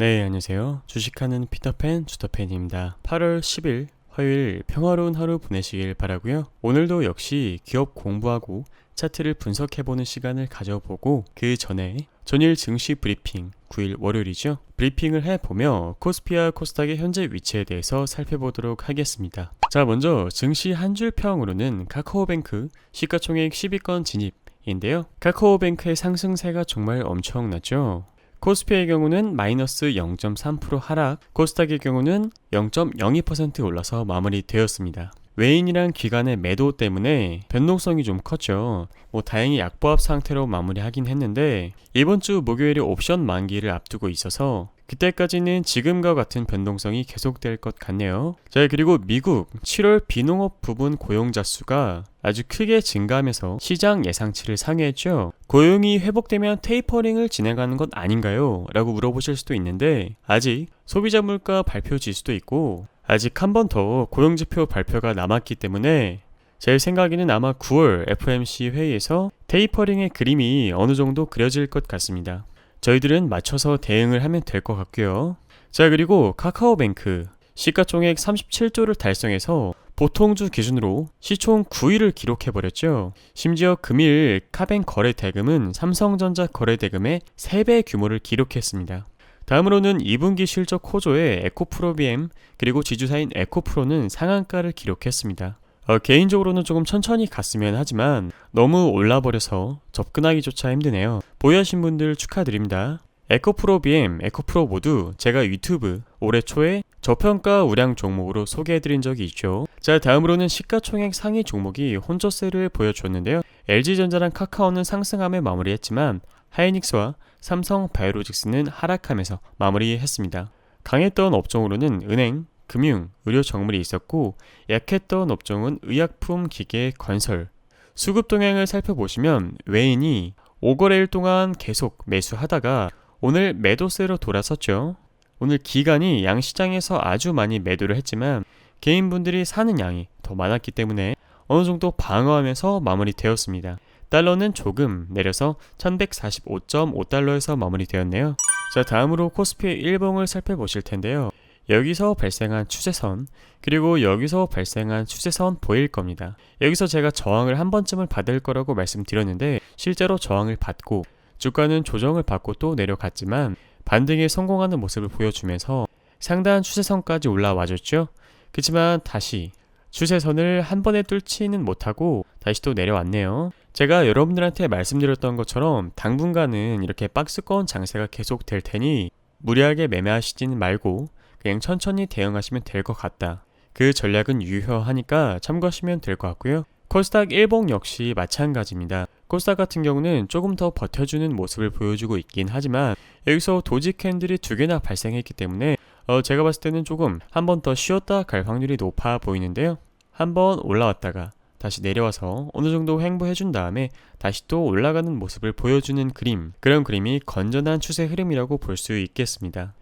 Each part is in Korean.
네, 안녕하세요. 주식하는 피터팬 주터팬입니다. 8월 10일 화요일 평화로운 하루 보내시길 바라고요. 오늘도 역시 기업 공부하고 차트를 분석해보는 시간을 가져보고 그 전에 전일 증시 브리핑 9일 월요일이죠. 브리핑을 해보며 코스피와 코스닥의 현재 위치에 대해서 살펴보도록 하겠습니다. 자, 먼저 증시 한 줄 평으로는 카카오뱅크 시가총액 10위권 진입 인데요. 카카오뱅크의 상승세가 정말 엄청났죠. 코스피의 경우는 마이너스 0.3% 하락, 코스닥의 경우는 0.02% 올라서 마무리되었습니다. 외인이랑 기관의 매도 때문에 변동성이 좀 컸죠. 뭐 다행히 약보합 상태로 마무리하긴 했는데 이번 주 목요일에 옵션 만기를 앞두고 있어서 그때까지는 지금과 같은 변동성이 계속될 것 같네요. 자, 그리고 미국 7월 비농업 부분 고용자 수가 아주 크게 증가하면서 시장 예상치를 상회했죠. 고용이 회복되면 테이퍼링을 진행하는 것 아닌가요? 라고 물어보실 수도 있는데 아직 소비자 물가 발표 지수도 있고 아직 한 번 더 고용지표 발표가 남았기 때문에 제 생각에는 아마 9월 FMC 회의에서 테이퍼링의 그림이 어느 정도 그려질 것 같습니다. 저희들은 맞춰서 대응을 하면 될 것 같고요. 자, 그리고 카카오뱅크 시가총액 37조를 달성해서 보통주 기준으로 시총 9위를 기록해버렸죠. 심지어 금일 카뱅 거래 대금은 삼성전자 거래 대금의 3배 규모를 기록했습니다. 다음으로는 2분기 실적 호조의 에코프로비엠 그리고 지주사인 에코프로는 상한가를 기록했습니다. 어, 개인적으로는 조금 천천히 갔으면 하지만 너무 올라버려서 접근하기조차 힘드네요. 보유하신 분들 축하드립니다. 에코프로 BM, 에코프로 모두 제가 유튜브 올해 초에 저평가 우량 종목으로 소개해드린 적이 있죠. 자, 다음으로는 시가총액 상위 종목이 혼조세를 보여줬는데요. LG전자랑 카카오는 상승함에 마무리했지만 하이닉스와 삼성 바이오로직스는 하락하면서 마무리했습니다. 강했던 업종으로는 은행, 금융, 의료 정물이 있었고 약했던 업종은 의약품, 기계, 건설. 수급 동향을 살펴보시면 외인이 5거래일 동안 계속 매수하다가 오늘 매도세로 돌아섰죠. 오늘 기간이 양시장에서 아주 많이 매도를 했지만 개인분들이 사는 양이 더 많았기 때문에 어느 정도 방어하면서 마무리되었습니다. 달러는 조금 내려서 1145.5달러에서 마무리되었네요. 자, 다음으로 코스피 일봉을 살펴보실 텐데요. 여기서 발생한 추세선 그리고 여기서 발생한 추세선 보일 겁니다. 여기서 제가 저항을 한 번쯤을 받을 거라고 말씀드렸는데 실제로 저항을 받고 주가는 조정을 받고 또 내려갔지만 반등에 성공하는 모습을 보여주면서 상당한 추세선까지 올라와줬죠. 그렇지만 다시 추세선을 한 번에 뚫지는 못하고 다시 또 내려왔네요. 제가 여러분들한테 말씀드렸던 것처럼 당분간은 이렇게 박스권 장세가 계속 될 테니 무리하게 매매하시지는 말고 그냥 천천히 대응하시면 될 것 같다. 그 전략은 유효하니까 참고하시면 될 것 같고요. 코스닥 일봉 역시 마찬가지입니다. 코스닥 같은 경우는 조금 더 버텨주는 모습을 보여주고 있긴 하지만 여기서 도지 캔들이 두 개나 발생했기 때문에 어 제가 봤을 때는 조금 한 번 더 쉬었다 갈 확률이 높아 보이는데요. 한 번 올라왔다가 다시 내려와서 어느 정도 횡보해준 다음에 다시 또 올라가는 모습을 보여주는 그림 그런 그림이 건전한 추세 흐름이라고 볼 수 있겠습니다.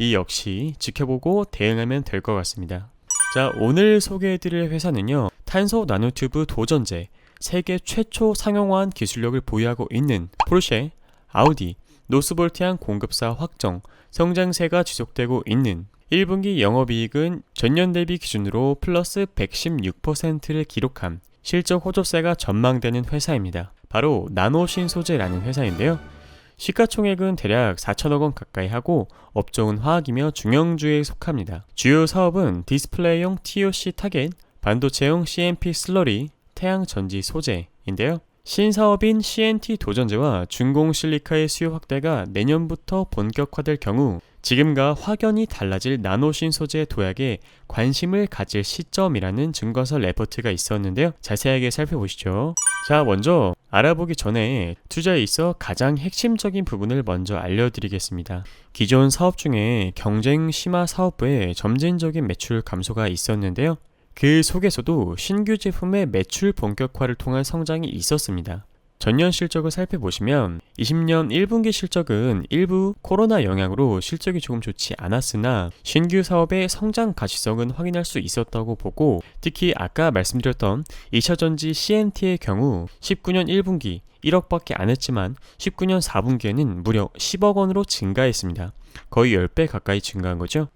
이 역시 지켜보고 대응하면 될 것 같습니다. 자, 오늘 소개해드릴 회사는요, 탄소 나노튜브 도전제, 세계 최초 상용화한 기술력을 보유하고 있는 포르쉐, 아우디, 노스볼티안 공급사 확정, 성장세가 지속되고 있는 1분기 영업이익은 전년 대비 기준으로 플러스 116%를 기록한 실적 호조세가 전망되는 회사입니다. 바로 나노신 소재라는 회사인데요. 시가총액은 대략 4천억 원 가까이 하고 업종은 화학이며 중형주에 속합니다. 주요 사업은 디스플레이용 TOC 타겟, 반도체용 CMP 슬러리, 태양 전지 소재인데요. 신사업인 CNT 도전제와 중공 실리카의 수요 확대가 내년부터 본격화될 경우 지금과 확연히 달라질 나노신 소재 도약에 관심을 가질 시점이라는 증거서 레포트가 있었는데요. 자세하게 살펴보시죠. 자, 먼저 알아보기 전에 투자에 있어 가장 핵심적인 부분을 먼저 알려드리겠습니다. 기존 사업 중에 경쟁 심화 사업부에 점진적인 매출 감소가 있었는데요. 그 속에서도 신규 제품의 매출 본격화를 통한 성장이 있었습니다. 전년 실적을 살펴보시면 20년 1분기 실적은 일부 코로나 영향으로 실적이 조금 좋지 않았으나 신규 사업의 성장 가시성은 확인할 수 있었다고 보고 특히 아까 말씀드렸던 2차전지 CNT의 경우 19년 1분기 1억밖에 안 했지만 19년 4분기에는 무려 10억 원으로 증가했습니다. 거의 10배 가까이 증가한 거죠.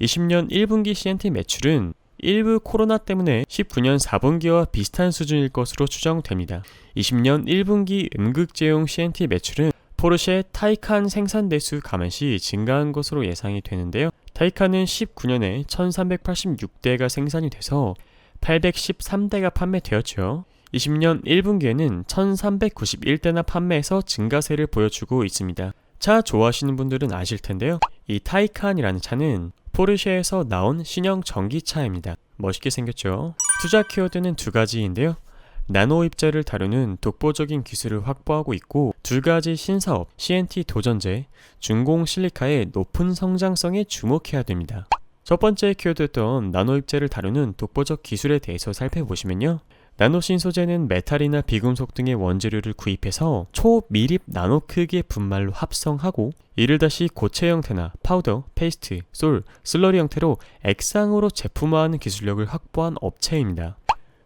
20년 1분기 CNT 매출은 일부 코로나 때문에 19년 4분기와 비슷한 수준일 것으로 추정됩니다. 20년 1분기 음극제용 CNT 매출은 포르쉐 타이칸 생산 대수 감안 시 증가한 것으로 예상이 되는데요. 타이칸은 19년에 1386대가 생산이 돼서 813대가 판매되었죠. 20년 1분기에는 1391대나 판매해서 증가세를 보여주고 있습니다. 차 좋아하시는 분들은 아실 텐데요. 이 타이칸이라는 차는 포르쉐에서 나온 신형 전기차입니다. 멋있게 생겼죠. 투자 키워드는 두 가지인데요. 나노 입자를 다루는 독보적인 기술을 확보하고 있고 두 가지 신사업 CNT 도전제, 중공 실리카의 높은 성장성에 주목해야 됩니다. 첫 번째 키워드였던 나노 입자를 다루는 독보적 기술에 대해서 살펴보시면요. 나노신 소재는 메탈이나 비금속 등의 원재료를 구입해서 초미립 나노 크기의 분말로 합성하고 이를 다시 고체 형태나 파우더, 페이스트, 솔, 슬러리 형태로 액상으로 제품화하는 기술력을 확보한 업체입니다.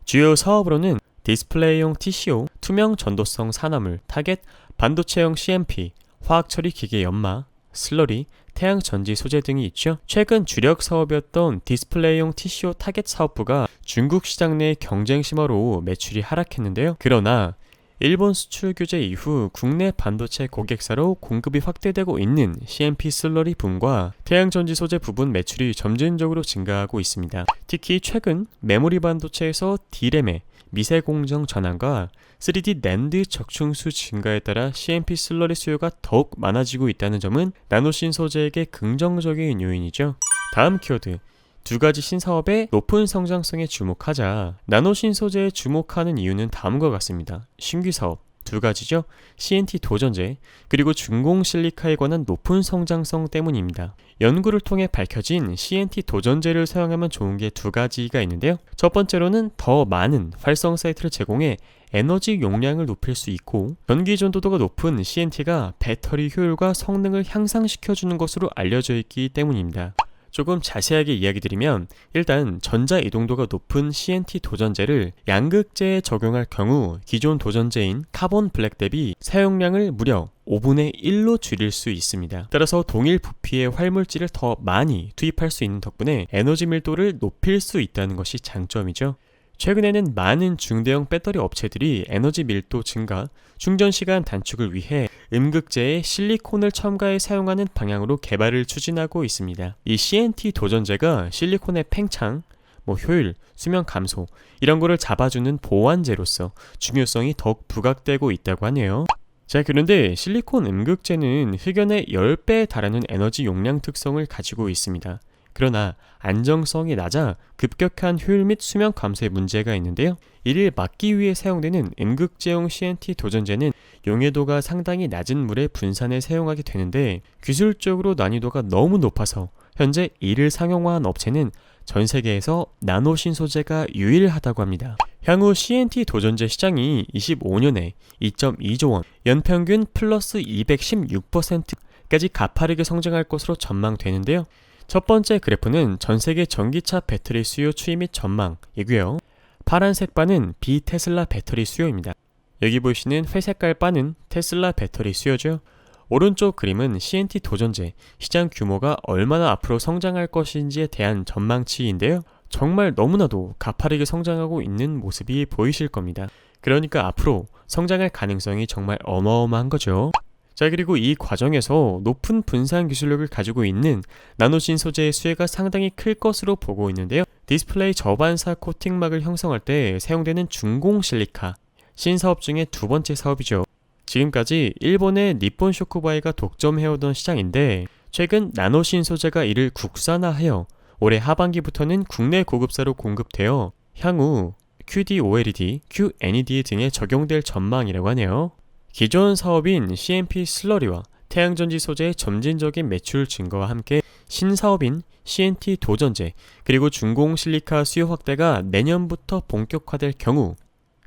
주요 사업으로는 디스플레이용 TCO, 투명 전도성 산화물, 타겟, 반도체형 CMP, 화학 처리 기계 연마, 슬러리, 태양 전지 소재 등이 있죠. 최근 주력 사업이었던 디스플레이용 TCO 타겟 사업부가 중국 시장 내 경쟁 심화로 매출이 하락했는데요. 그러나 일본 수출 규제 이후 국내 반도체 고객사로 공급이 확대되고 있는 CMP 슬러리 붐과 태양전지 소재 부분 매출이 점진적으로 증가하고 있습니다. 특히 최근 메모리 반도체에서 D램의 미세 공정 전환과 3D 낸드 적충수 증가에 따라 CMP 슬러리 수요가 더욱 많아지고 있다는 점은 나노신 소재에게 긍정적인 요인이죠. 다음 키워드 두 가지 신사업의 높은 성장성에 주목하자 나노신 소재에 주목하는 이유는 다음과 같습니다. 신규 사업 두 가지죠. CNT 도전제 그리고 중공 실리카에 관한 높은 성장성 때문입니다. 연구를 통해 밝혀진 CNT 도전제를 사용하면 좋은 게 두 가지가 있는데요. 첫 번째로는 더 많은 활성 사이트를 제공해 에너지 용량을 높일 수 있고 전기 전도도가 높은 CNT가 배터리 효율과 성능을 향상시켜주는 것으로 알려져 있기 때문입니다. 조금 자세하게 이야기 드리면 일단 전자 이동도가 높은 CNT 도전제를 양극재에 적용할 경우 기존 도전제인 카본 블랙 대비 사용량을 무려 5분의 1로 줄일 수 있습니다. 따라서 동일 부피의 활물질을 더 많이 투입할 수 있는 덕분에 에너지 밀도를 높일 수 있다는 것이 장점이죠. 최근에는 많은 중대형 배터리 업체들이 에너지 밀도 증가, 충전 시간 단축을 위해 음극재에 실리콘을 첨가해 사용하는 방향으로 개발을 추진하고 있습니다. 이 CNT 도전제가 실리콘의 팽창, 뭐 효율, 수명 감소 이런 거를 잡아주는 보완제로서 중요성이 더욱 부각되고 있다고 하네요. 자, 그런데 실리콘 음극재는 흑연의 10배에 달하는 에너지 용량 특성을 가지고 있습니다. 그러나 안정성이 낮아 급격한 효율 및 수명 감소에 문제가 있는데요. 이를 막기 위해 사용되는 음극제용 CNT 도전제는 용해도가 상당히 낮은 물의 분산에 사용하게 되는데 기술적으로 난이도가 너무 높아서 현재 이를 상용화한 업체는 전 세계에서 나노신 소재가 유일하다고 합니다. 향후 CNT 도전제 시장이 25년에 2.2조 원, 연평균 플러스 216%까지 가파르게 성장할 것으로 전망되는데요. 첫 번째 그래프는 전 세계 전기차 배터리 수요 추이 및 전망이고요. 파란색 바는 비테슬라 배터리 수요입니다. 여기 보시는 회색깔 바는 테슬라 배터리 수요죠. 오른쪽 그림은 CNT 도전제 시장 규모가 얼마나 앞으로 성장할 것인지에 대한 전망치인데요. 정말 너무나도 가파르게 성장하고 있는 모습이 보이실 겁니다. 그러니까 앞으로 성장할 가능성이 정말 어마어마한 거죠. 자 그리고 이 과정에서 높은 분산 기술력을 가지고 있는 나노신 소재의 수혜가 상당히 클 것으로 보고 있는데요. 디스플레이 저반사 코팅막을 형성할 때 사용되는 중공 실리카 신사업 중에 두 번째 사업이죠. 지금까지 일본의 니폰 쇼크바이가 독점해오던 시장인데 최근 나노신 소재가 이를 국산화하여 올해 하반기부터는 국내 고급사로 공급되어 향후 QD-OLED, QNED 등에 적용될 전망이라고 하네요. 기존 사업인 CMP 슬러리와 태양전지 소재의 점진적인 매출 증가와 함께 신사업인 CNT 도전제 그리고 중공 실리카 수요 확대가 내년부터 본격화될 경우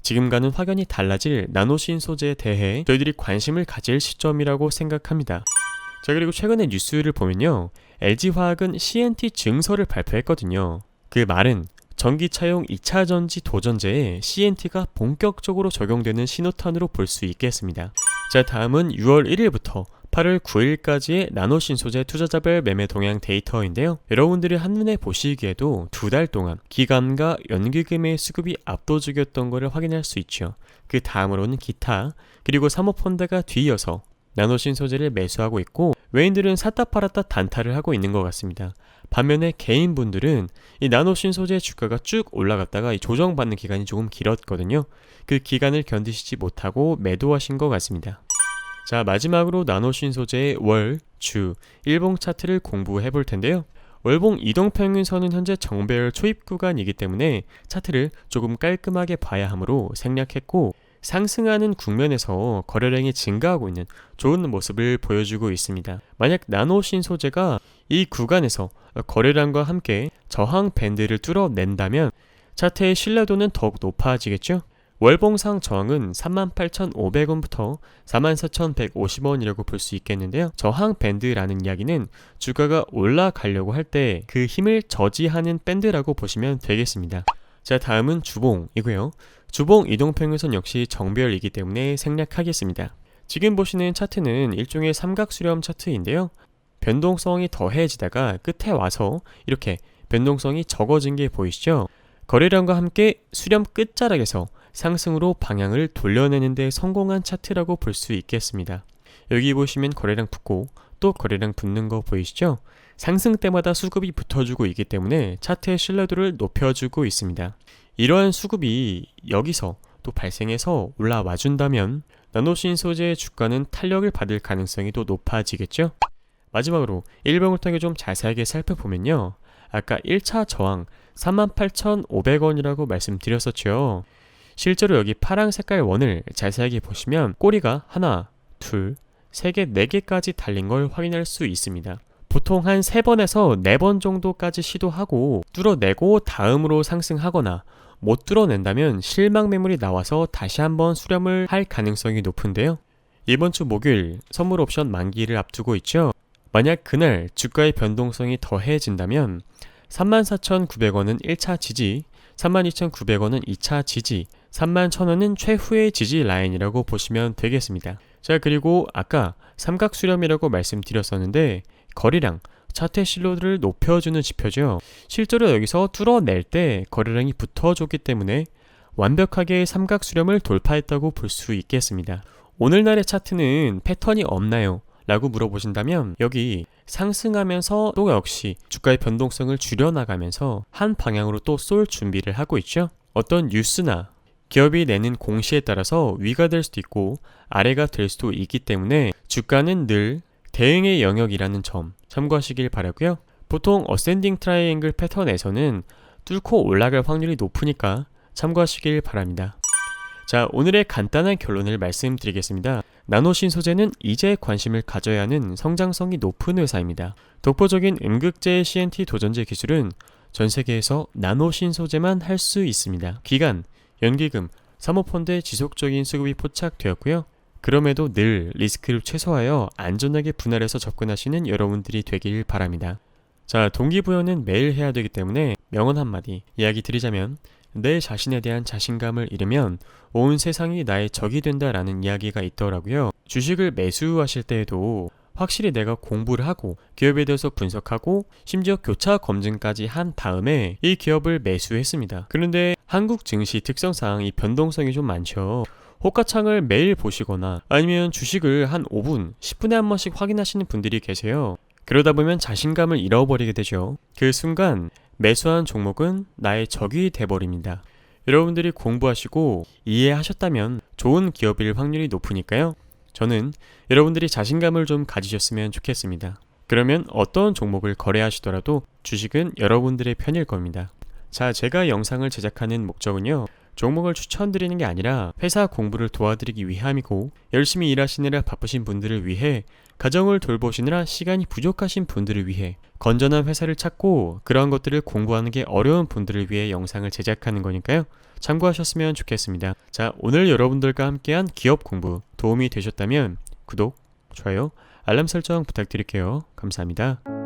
지금과는 확연히 달라질 나노신 소재에 대해 저희들이 관심을 가질 시점이라고 생각합니다. 자 그리고 최근에 뉴스를 보면요 LG화학은 CNT 증서를 발표했거든요. 그 말은 전기차용 2차 전지 도전제에 CNT가 본격적으로 적용되는 신호탄으로 볼 수 있겠습니다. 자, 다음은 6월 1일부터 8월 9일까지의 나노신 소재 투자자별 매매 동향 데이터인데요. 여러분들이 한눈에 보시기에도 두 달 동안 기간과 연기금의 수급이 압도적이었던 것을 확인할 수 있죠. 그 다음으로는 기타, 그리고 사모펀드가 뒤이어서 나노신 소재를 매수하고 있고 외인들은 샀다 팔았다 단타를 하고 있는 것 같습니다. 반면에 개인분들은 이 나노신 소재 주가가 쭉 올라갔다가 이 조정받는 기간이 조금 길었거든요. 그 기간을 견디시지 못하고 매도하신 것 같습니다. 자, 마지막으로 나노신 소재의 월, 주, 일봉 차트를 공부해 볼 텐데요. 월봉 이동평균선은 현재 정배열 초입 구간이기 때문에 차트를 조금 깔끔하게 봐야 하므로 생략했고 상승하는 국면에서 거래량이 증가하고 있는 좋은 모습을 보여주고 있습니다. 만약 나노신 소재가 이 구간에서 거래량과 함께 저항 밴드를 뚫어낸다면 차트의 신뢰도는 더욱 높아지겠죠? 월봉상 저항은 38,500원부터 44,150원이라고 볼 수 있겠는데요. 저항 밴드라는 이야기는 주가가 올라가려고 할 때 그 힘을 저지하는 밴드라고 보시면 되겠습니다. 자, 다음은 주봉이고요. 주봉 이동평균선 역시 정배열이기 때문에 생략하겠습니다. 지금 보시는 차트는 일종의 삼각수렴 차트인데요. 변동성이 더해지다가 끝에 와서 이렇게 변동성이 적어진 게 보이시죠? 거래량과 함께 수렴 끝자락에서 상승으로 방향을 돌려내는 데 성공한 차트라고 볼 수 있겠습니다. 여기 보시면 거래량 붙고 또 거래량 붙는 거 보이시죠? 상승 때마다 수급이 붙어주고 있기 때문에 차트의 신뢰도를 높여주고 있습니다. 이러한 수급이 여기서 또 발생해서 올라와 준다면 나노신 소재의 주가는 탄력을 받을 가능성이 또 높아지겠죠? 마지막으로 일병을 통해 좀 자세하게 살펴보면요. 아까 1차 저항 38,500원이라고 말씀드렸었죠. 실제로 여기 파랑 색깔 원을 자세하게 보시면 꼬리가 하나, 둘, 세 개, 네 개까지 달린 걸 확인할 수 있습니다. 보통 한 세번에서네 번 정도까지 시도하고 뚫어내고 다음으로 상승하거나 못 뚫어낸다면 실망 매물이 나와서 다시 한번 수렴을 할 가능성이 높은데요. 이번 주 목요일 선물 옵션 만기를 앞두고 있죠. 만약 그날 주가의 변동성이 더해진다면 34,900원은 1차 지지, 32,900원은 2차 지지, 31,000원은 최후의 지지 라인이라고 보시면 되겠습니다. 자, 그리고 아까 삼각 수렴이라고 말씀드렸었는데 거리량, 차트 실로를 높여주는 지표죠. 실제로 여기서 뚫어낼 때 거래량이 붙어줬기 때문에 완벽하게 삼각 수렴을 돌파했다고 볼 수 있겠습니다. 오늘날의 차트는 패턴이 없나요? 라고 물어보신다면 여기 상승하면서 또 역시 주가의 변동성을 줄여나가면서 한 방향으로 또 쏠 준비를 하고 있죠. 어떤 뉴스나 기업이 내는 공시에 따라서 위가 될 수도 있고 아래가 될 수도 있기 때문에 주가는 늘 대응의 영역이라는 점 참고하시길 바라고요. 보통 어센딩 트라이앵글 패턴에서는 뚫고 올라갈 확률이 높으니까 참고하시길 바랍니다. 자, 오늘의 간단한 결론을 말씀드리겠습니다. 나노신 소재는 이제 관심을 가져야 하는 성장성이 높은 회사입니다. 독보적인 음극재 CNT 도전제 기술은 전 세계에서 나노신 소재만 할 수 있습니다. 기간, 연기금, 사모펀드의 지속적인 수급이 포착되었고요. 그럼에도 늘 리스크를 최소화하여 안전하게 분할해서 접근하시는 여러분들이 되길 바랍니다. 자, 동기부여는 매일 해야 되기 때문에 명언 한마디 이야기 드리자면 내 자신에 대한 자신감을 잃으면 온 세상이 나의 적이 된다라는 이야기가 있더라고요. 주식을 매수하실 때에도 확실히 내가 공부를 하고 기업에 대해서 분석하고 심지어 교차 검증까지 한 다음에 이 기업을 매수했습니다. 그런데 한국 증시 특성상 이 변동성이 좀 많죠. 호가창을 매일 보시거나 아니면 주식을 한 5분, 10분에 한 번씩 확인하시는 분들이 계세요. 그러다 보면 자신감을 잃어버리게 되죠. 그 순간 매수한 종목은 나의 적이 돼버립니다. 여러분들이 공부하시고 이해하셨다면 좋은 기업일 확률이 높으니까요. 저는 여러분들이 자신감을 좀 가지셨으면 좋겠습니다. 그러면 어떤 종목을 거래하시더라도 주식은 여러분들의 편일 겁니다. 자, 제가 영상을 제작하는 목적은요. 종목을 추천드리는 게 아니라 회사 공부를 도와드리기 위함이고 열심히 일하시느라 바쁘신 분들을 위해 가정을 돌보시느라 시간이 부족하신 분들을 위해 건전한 회사를 찾고 그러한 것들을 공부하는 게 어려운 분들을 위해 영상을 제작하는 거니까요. 참고하셨으면 좋겠습니다. 자, 오늘 여러분들과 함께한 기업 공부 도움이 되셨다면 구독, 좋아요, 알람 설정 부탁드릴게요. 감사합니다.